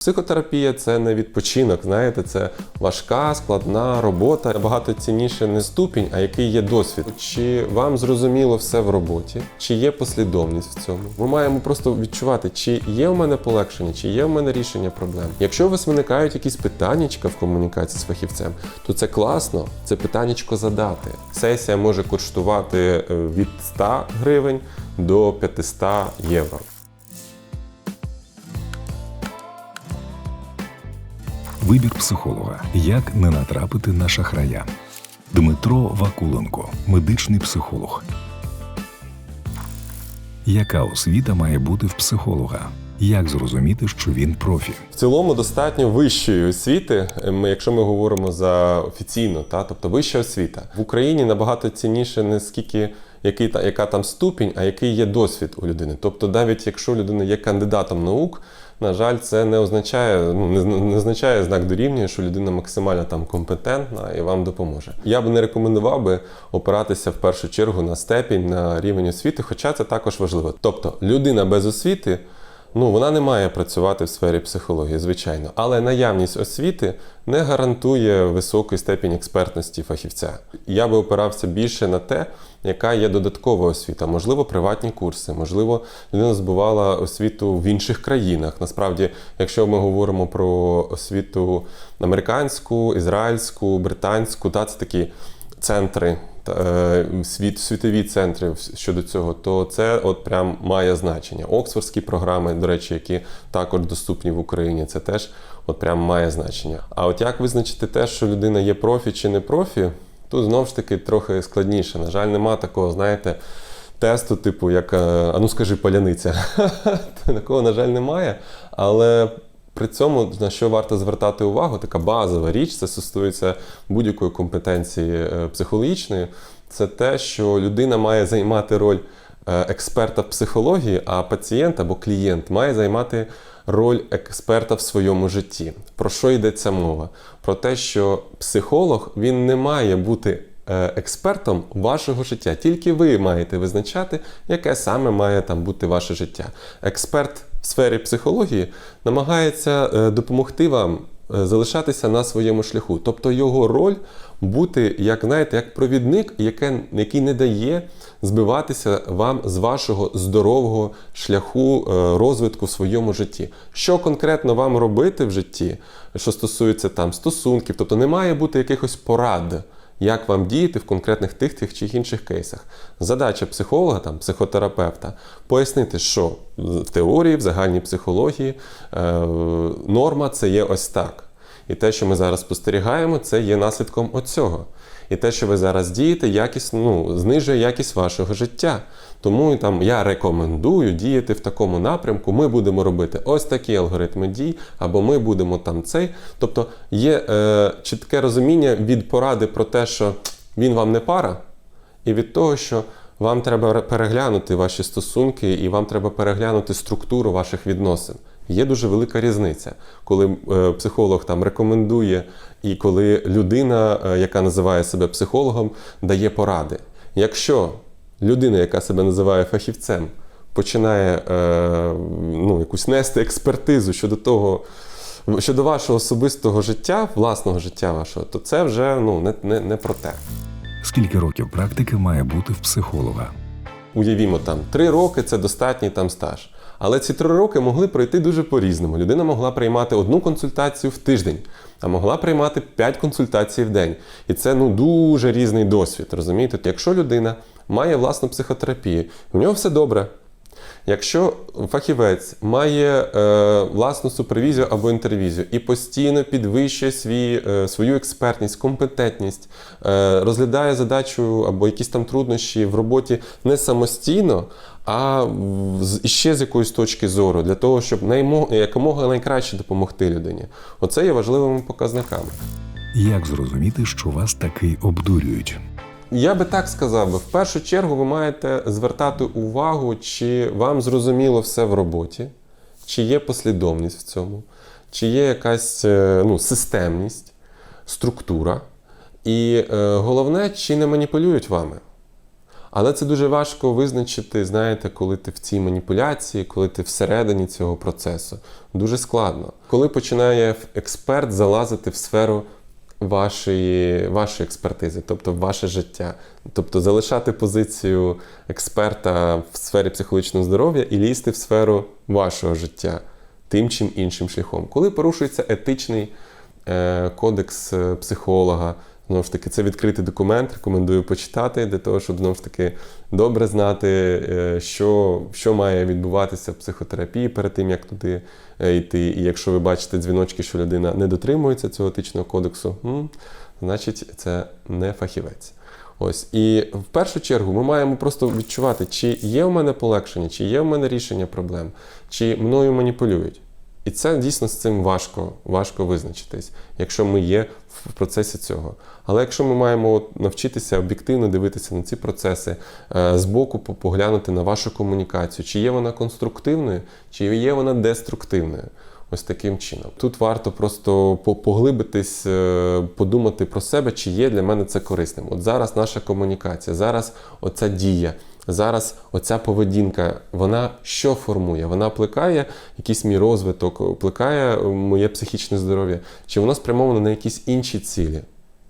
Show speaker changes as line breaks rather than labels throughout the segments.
Психотерапія це не відпочинок, знаєте, це важка, складна робота. Багато цінніше не ступінь, а який є досвід. Чи вам зрозуміло все в роботі, чи є послідовність в цьому? Ми маємо просто відчувати, чи є в мене полегшення, чи є в мене рішення проблем. Якщо у вас виникають якісь питаннячка в комунікації з фахівцем, то це класно, це питаннячко задати. Сесія може коштувати е, від 100 гривень до 500 євро.
Вибір психолога. Як не натрапити на шахрая. Дмитро Вакуленко, медичний психолог. Яка освіта має бути в психолога? Як зрозуміти, що він профі?
В цілому достатньо вищої освіти, ем, якщо ми говоримо за офіційно, та тобто вища освіта в Україні набагато цінніше не скільки який яка там ступінь, а який є досвід у людини. Тобто, навіть якщо людина є кандидатом наук, на жаль, це не означає, ну не, не означає знак дорівнює, що людина максимально там компетентна і вам допоможе. Я би не рекомендував би опиратися в першу чергу на степінь, на рівень освіти, хоча це також важливо. Тобто, людина без освіти. Ну, вона не має працювати в сфері психології, звичайно, але наявність освіти не гарантує високої степінь експертності фахівця. Я би опирався більше на те, яка є додаткова освіта, можливо, приватні курси, можливо, людина збувала освіту в інших країнах. Насправді, якщо ми говоримо про освіту американську, ізраїльську, британську, та це такі центри. е, Світ, світові центри щодо цього, то це от прям має значення. Оксфордські програми, до речі, які також доступні в Україні, це теж от прям має значення. А от як визначити те, що людина є профі чи не профі, тут знову ж таки трохи складніше. На жаль, нема такого, знаєте, тесту, типу, як е, а ну скажи паляниця. Такого, на жаль, немає. Але при цьому на що варто звертати увагу, така базова річ, це стосується будь-якої компетенції е, психологічної, це те, що людина має займати роль експерта в психології, а пацієнт або клієнт має займати роль експерта в своєму житті. Про що йдеться мова? Про те, що психолог він не має бути е, експертом вашого життя. Тільки ви маєте визначати, яке саме має там бути ваше життя. Експерт в сфері психології намагається е, допомогти вам е, залишатися на своєму шляху. Тобто його роль бути, як знаєте, як провідник, який не дає збиватися вам з вашого здорового шляху е, розвитку в своєму житті. Що конкретно вам робити в житті, що стосується там стосунків, тобто не має бути якихось порад. Як вам діяти в конкретних тих тих чи інших кейсах? Задача психолога, там, психотерапевта пояснити, що в теорії, в загальній психології е, норма це є ось так. І те, що ми зараз спостерігаємо, це є наслідком оцього. І те, що ви зараз дієте, якість, ну, знижує якість вашого життя. Тому там я рекомендую діяти в такому напрямку. Ми будемо робити ось такі алгоритми дій, або ми будемо там цей. Тобто є е, чітке розуміння від поради про те, що він вам не пара, і від того, що вам треба переглянути ваші стосунки, і вам треба переглянути структуру ваших відносин. Є дуже велика різниця, коли е, психолог там рекомендує, і коли людина, е, яка називає себе психологом, дає поради. Якщо людина, яка себе називає фахівцем, починає е, ну, якусь нести експертизу щодо того, щодо вашого особистого життя, власного життя вашого, то це вже ну, не, не, не про те.
Скільки років практики має бути в психолога?
Уявімо, там три роки це достатній там стаж. Але ці три роки могли пройти дуже по-різному. Людина могла приймати одну консультацію в тиждень, а могла приймати п'ять консультацій в день. І це ну дуже різний досвід. Розумієте? Якщо людина має власну психотерапію, у нього все добре. Якщо фахівець має е, власну супервізію або інтервізію і постійно підвищує свій, е, свою експертність, компетентність, е, розглядає задачу або якісь там труднощі в роботі не самостійно, а з- іще з якоїсь точки зору, для того, щоб якомога найкраще допомогти людині. Оце є важливими показниками.
Як зрозуміти, що вас таки обдурюють?
Я би так сказав в першу чергу ви маєте звертати увагу, чи вам зрозуміло все в роботі, чи є послідовність в цьому, чи є якась е, ну, системність, структура. І е, головне, чи не маніпулюють вами. Але це дуже важко визначити, знаєте, коли ти в цій маніпуляції, коли ти всередині цього процесу. Дуже складно. Коли починає експерт залазити в сферу вашої, вашої експертизи, тобто ваше життя, тобто залишати позицію експерта в сфері психологічного здоров'я і лізти в сферу вашого життя тим чим іншим шляхом. Коли порушується етичний е, кодекс е, психолога, знову ж таки, це відкритий документ, рекомендую почитати для того, щоб знову ж таки добре знати, е, що, що має відбуватися в психотерапії перед тим, як туди е, йти. І якщо ви бачите дзвіночки, що людина не дотримується цього етичного кодексу, значить це не фахівець. Ось і в першу чергу ми маємо просто відчувати, чи є в мене полегшення, чи є в мене рішення проблем, чи мною маніпулюють. І це дійсно з цим важко, важко визначитись, якщо ми є в процесі цього. Але якщо ми маємо навчитися об'єктивно дивитися на ці процеси, е, збоку поглянути на вашу комунікацію, чи є вона конструктивною, чи є вона деструктивною. Ось таким чином. Тут варто просто по- поглибитись, е, подумати про себе, чи є для мене це корисним. От зараз наша комунікація, зараз оця дія, зараз оця поведінка, вона що формує? Вона плекає якийсь мій розвиток, плекає моє психічне здоров'я, чи воно спрямовано на якісь інші цілі?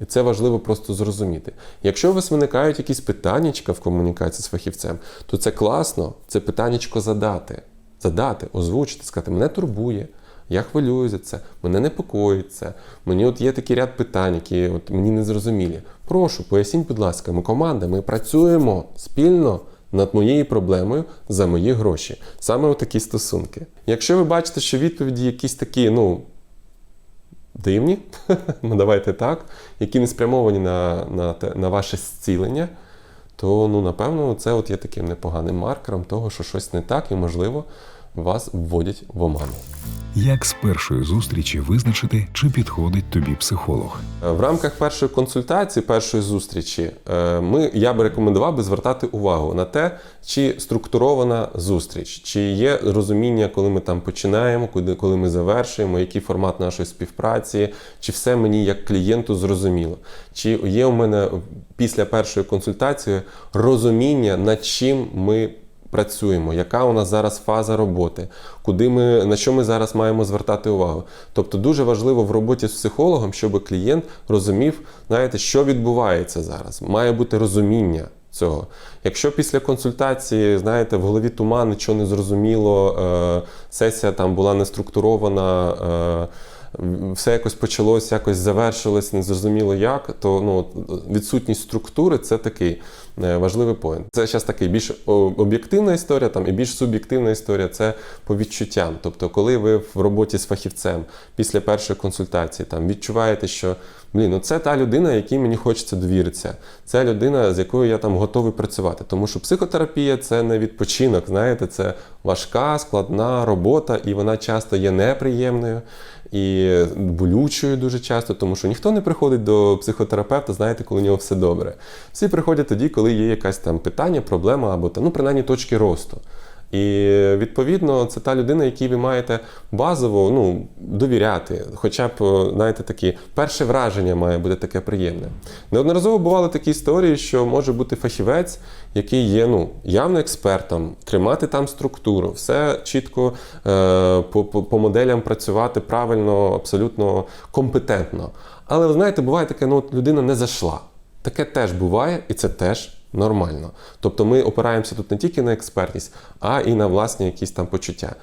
І це важливо просто зрозуміти. Якщо у вас виникають якісь питаннячка в комунікації з фахівцем, то це класно, це питаннячко задати. Задати, озвучити, сказати, мене турбує, я хвилюю за це, мене непокоїть це. Мені от є такий ряд питань, які от мені не зрозумілі. Прошу, поясніть, будь ласка, ми команда, ми працюємо спільно над моєю проблемою за мої гроші. Саме такі стосунки. Якщо ви бачите, що відповіді якісь такі, ну, дивні, ну давайте так, які не спрямовані на, на, на ваше зцілення, то ну, напевно це от є таким непоганим маркером того, що щось не так і, можливо, вас вводять в оману.
Як з першої зустрічі визначити, чи підходить тобі психолог?
В рамках першої консультації, першої зустрічі, е, ми, я би рекомендував би звертати увагу на те, чи структурована зустріч, чи є розуміння, коли ми там починаємо, коли ми завершуємо, який формат нашої співпраці, чи все мені як клієнту зрозуміло, чи є у мене після першої консультації розуміння, над чим ми працюємо, яка у нас зараз фаза роботи, куди ми, на що ми зараз маємо звертати увагу. Тобто дуже важливо в роботі з психологом, щоб клієнт розумів, знаєте, що відбувається зараз. Має бути розуміння. Цього. Якщо після консультації, знаєте, в голові туман, нічого не зрозуміло, е, сесія там була не структурована, е, все якось почалось, якось завершилось, не зрозуміло як, то ну, відсутність структури це такий е, важливий поінт. Це зараз такий більш об'єктивна історія, там і більш суб'єктивна історія це по відчуттям. Тобто, коли ви в роботі з фахівцем після першої консультації там відчуваєте, що блін, ну це та людина, якій мені хочеться довіритися. Це людина, з якою я там готовий працювати. Тому що психотерапія це не відпочинок, знаєте, це важка, складна робота, і вона часто є неприємною і болючою дуже часто, тому що ніхто не приходить до психотерапевта, знаєте, коли у нього все добре. Всі приходять тоді, коли є якась там питання, проблема або там, ну, принаймні точки росту. І відповідно це та людина, якій ви маєте базово ну, довіряти. Хоча б, знаєте, такі перше враження має бути таке приємне. Неодноразово бували такі історії, що може бути фахівець, який є ну, явно експертом, тримати там структуру, все чітко е, по, по, моделям працювати правильно, абсолютно компетентно. Але ви знаєте, буває таке, ну людина не зайшла. Таке теж буває, і це теж нормально. Тобто ми опираємося тут не тільки на експертність, а і на власні якісь там почуття.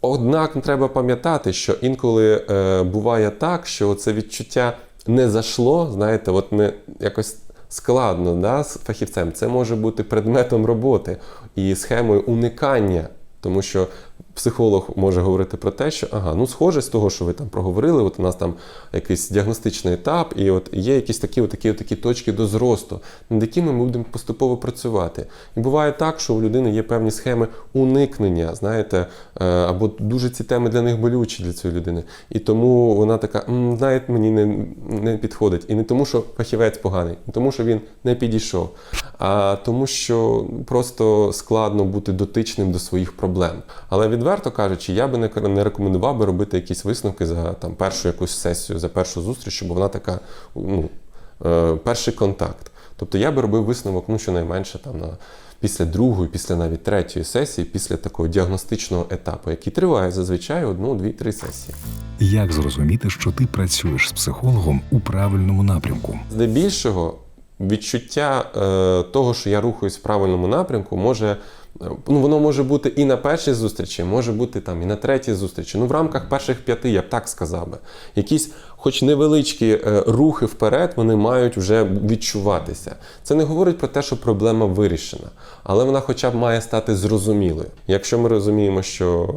Однак треба пам'ятати, що інколи е, буває так, що це відчуття не зайшло, знаєте, от не якось складно да, з фахівцем. Це може бути предметом роботи і схемою уникання. Тому що психолог може говорити про те, що ага, ну схоже з того, що ви там проговорили, от у нас там якийсь діагностичний етап, і от є якісь такі, такі, такі точки до зросту, над якими ми будемо поступово працювати. І буває так, що у людини є певні схеми уникнення, знаєте, е, або дуже ці теми для них болючі для цієї людини. І тому вона така, знаєте, мені не, не підходить. І не тому, що фахівець поганий, не тому, що він не підійшов, а тому, що просто складно бути дотичним до своїх проблем. Але відверто кажучи, я би не не рекомендував би робити якісь висновки за там першу якусь сесію, за першу зустріч, щоб вона така, ну, е, перший контакт. Тобто я би робив висновок, ну щонайменше там на після другої, після навіть третьої сесії, після такого діагностичного етапу, який триває зазвичай одну, дві, три сесії.
Як зрозуміти, що ти працюєш з психологом у правильному напрямку?
Здебільшого відчуття е, того, що я рухаюсь в правильному напрямку, може. е, Ну, воно може бути і на першій зустрічі, може бути там і на третій зустрічі. Ну, в рамках перших п'яти, я б так сказав би. Якісь, хоч невеличкі е, рухи вперед, вони мають вже відчуватися. Це не говорить про те, що проблема вирішена, але вона хоча б має стати зрозумілою. Якщо ми розуміємо, що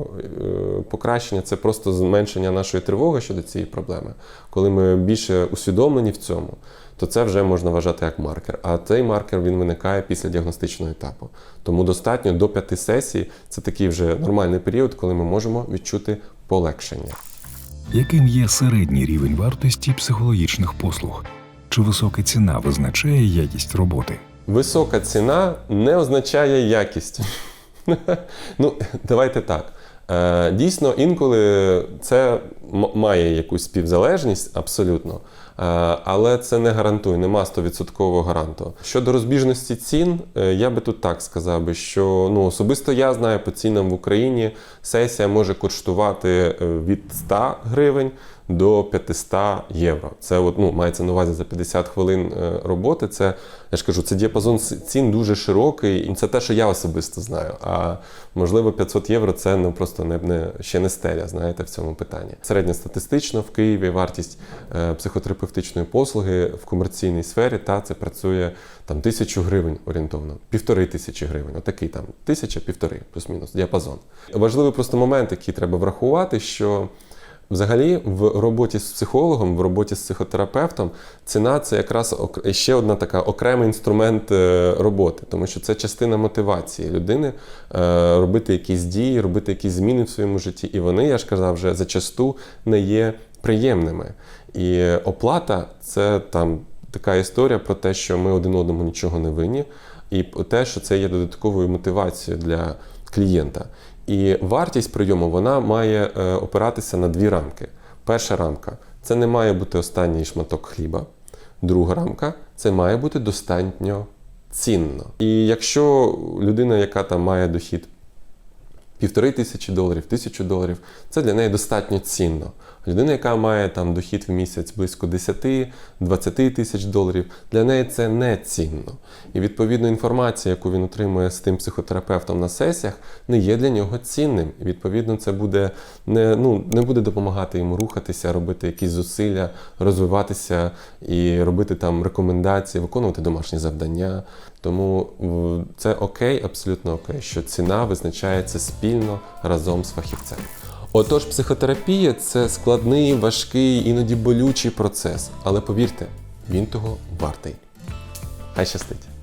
покращення це просто зменшення нашої тривоги щодо цієї проблеми, коли ми більше усвідомлені в цьому, то це вже можна вважати як маркер. А цей маркер він виникає після діагностичного етапу. Тому достатньо до п'яти сесій це такий вже нормальний період, коли ми можемо відчути полегшення.
Яким є середній рівень вартості психологічних послуг? Чи висока ціна визначає якість роботи?
Висока ціна не означає якість. ну, давайте так. Е, Дійсно, інколи це має якусь співзалежність абсолютно, Е, але це не гарантує, нема 100% гаранту. Щодо розбіжності цін, е, я би тут так сказав би, що ну, особисто я знаю по цінам в Україні сесія може коштувати від 100 гривень до 500 євро. Це от, ну, мається на увазі за 50 хвилин е, роботи. Це я ж кажу, це діапазон цін дуже широкий, і це те, що я особисто знаю. А можливо, 500 євро це ну просто не, не ще не стеля, знаєте, в цьому питанні. Середньостатистично в Києві вартість е, психотерапевтичної послуги в комерційній сфері та це працює там тисячу гривень орієнтовно, півтори тисячі гривень. Отакий там тисяча, півтори, плюс-мінус діапазон. Важливий просто момент, який треба врахувати, що. Взагалі, в роботі з психологом, в роботі з психотерапевтом, ціна це якраз ще одна така окремий інструмент е, роботи, тому що це частина мотивації людини е, робити якісь дії, робити якісь зміни в своєму житті. І вони, я ж казав, вже зачасту не є приємними. І оплата це там така історія про те, що ми один одному нічого не винні, і те, що це є додатковою мотивацією для клієнта. І вартість прийому вона має е, опиратися на дві рамки. Перша рамка це не має бути останній шматок хліба. Друга рамка це має бути достатньо цінно. І якщо людина, яка там має дохід півтори тисячі доларів, тисячу доларів, це для неї достатньо цінно. Людина, яка має там дохід в місяць близько 10-20 тисяч доларів, для неї це не цінно. І відповідно інформація, яку він отримує з тим психотерапевтом на сесіях, не є для нього цінним. І відповідно це буде не, ну, не буде допомагати йому рухатися, робити якісь зусилля, розвиватися і робити там рекомендації, виконувати домашні завдання. Тому це окей, абсолютно окей, що ціна визначається спільно разом з фахівцем. Отож, психотерапія це складний, важкий, іноді болючий процес. Але повірте, він того вартий. Хай щастить!